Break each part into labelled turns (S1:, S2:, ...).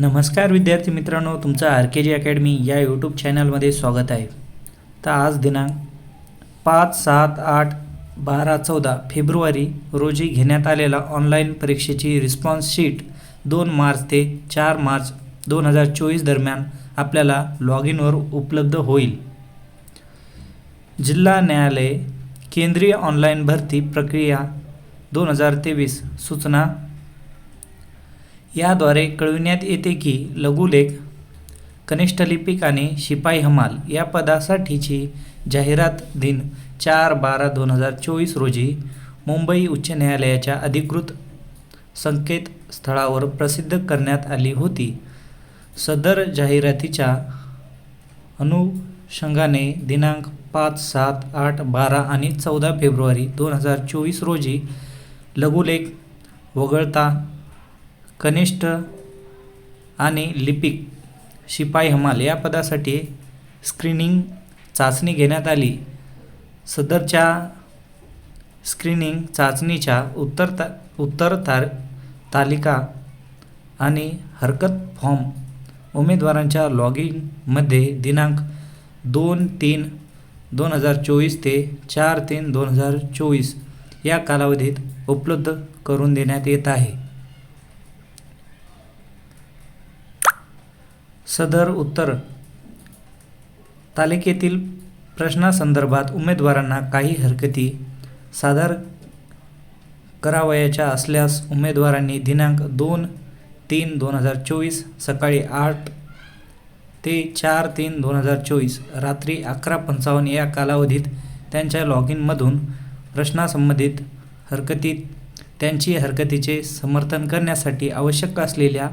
S1: नमस्कार विद्यार्थी मित्रांनो तुमचं आर के जी अकॅडमी या यूट्यूब चॅनलमध्ये स्वागत आहे. तर आज दिनांक पाच सात आठ बारा चौदा फेब्रुवारी रोजी घेण्यात आलेला ऑनलाईन परीक्षेची रिस्पॉन्स शीट दोन मार्च ते चार मार्च दोन हजार चोवीस दरम्यान आपल्याला लॉग इनवर उपलब्ध होईल. जिल्हा न्यायालय केंद्रीय ऑनलाईन भरती प्रक्रिया दोन हजार तेवीस सूचना याद्वारे कळविण्यात येते की लघुलेख कनिष्ठ लिपिक आणि शिपाई हमाल या पदासाठीची जाहिरात दिन चार बारा दोन हजार चोवीस रोजी मुंबई उच्च न्यायालयाच्या अधिकृत संकेतस्थळावर प्रसिद्ध करण्यात आली होती. सदर जाहिरातीच्या अनुषंगाने दिनांक पाच सात आठ बारा आणि चौदा फेब्रुवारी दोन हजार चोवीस रोजी लघुलेख वगळता कनिष्ठ आणि लिपिक शिपाई हमाल या पदासाठी स्क्रीनिंग चाचणी घेण्यात आली. सदरच्या स्क्रीनिंग चाचणीच्या उत्तर ता उत्तर तार तालिका आणि हरकत फॉर्म उमेदवारांच्या लॉग इनमध्ये दिनांक दोन तीन दोन हजार चोवीस ते चार तीन दोन हजार चोवीस या कालावधीत उपलब्ध करून देण्यात येत आहे. सदर उत्तर. तालिकेतील प्रश्नासंदर्भात उमेदवारांना काही हरकती सादर करावयाच्या असल्यास उमेदवारांनी दिनांक दोन तीन दोन हजार चोवीस सकाळी आठ ते चार तीन दोन हजार चोवीस रात्री अकरा पंचावन्न या कालावधीत त्यांच्या लॉग इनमधून प्रश्नासंबंधित हरकतीत त्यांची हरकतीचे समर्थन करण्यासाठी आवश्यक असलेल्या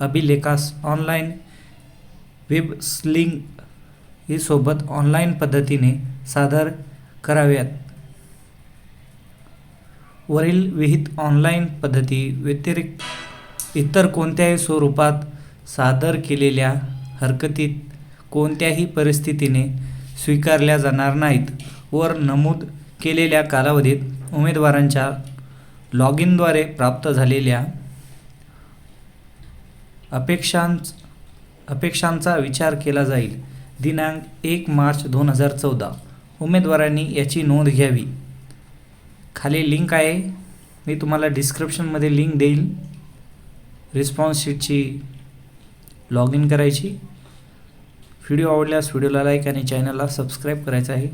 S1: अभिलेखास ऑनलाईन वेब स्लिंग ही सोबत ऑनलाईन पद्धतीने सादर कराव्यात. वरील विहित ऑनलाईन पद्धती व्यतिरिक्त इतर कोणत्याही स्वरूपात सादर केलेल्या हरकतीत कोणत्याही परिस्थितीने स्वीकारल्या जाणार नाहीत. वर नमूद केलेल्या कालावधीत उमेदवारांच्या लॉग इनद्वारे प्राप्त झालेल्या अपेक्षांच अपेक्षांचा विचार केला जाईल. दिनांक एक मार्च दोन हजार चौदा. उमेदवारांनी याची नोंद घ्यावी. खाली लिंक आहे. मी तुम्हाला डिस्क्रिप्शनमध्ये लिंक देईल. रिस्पॉन्स शीटची लॉग इन करायची. व्हिडिओ आवडल्यास व्हिडिओला लाईक आणि चॅनलला सबस्क्राईब करायचं आहे.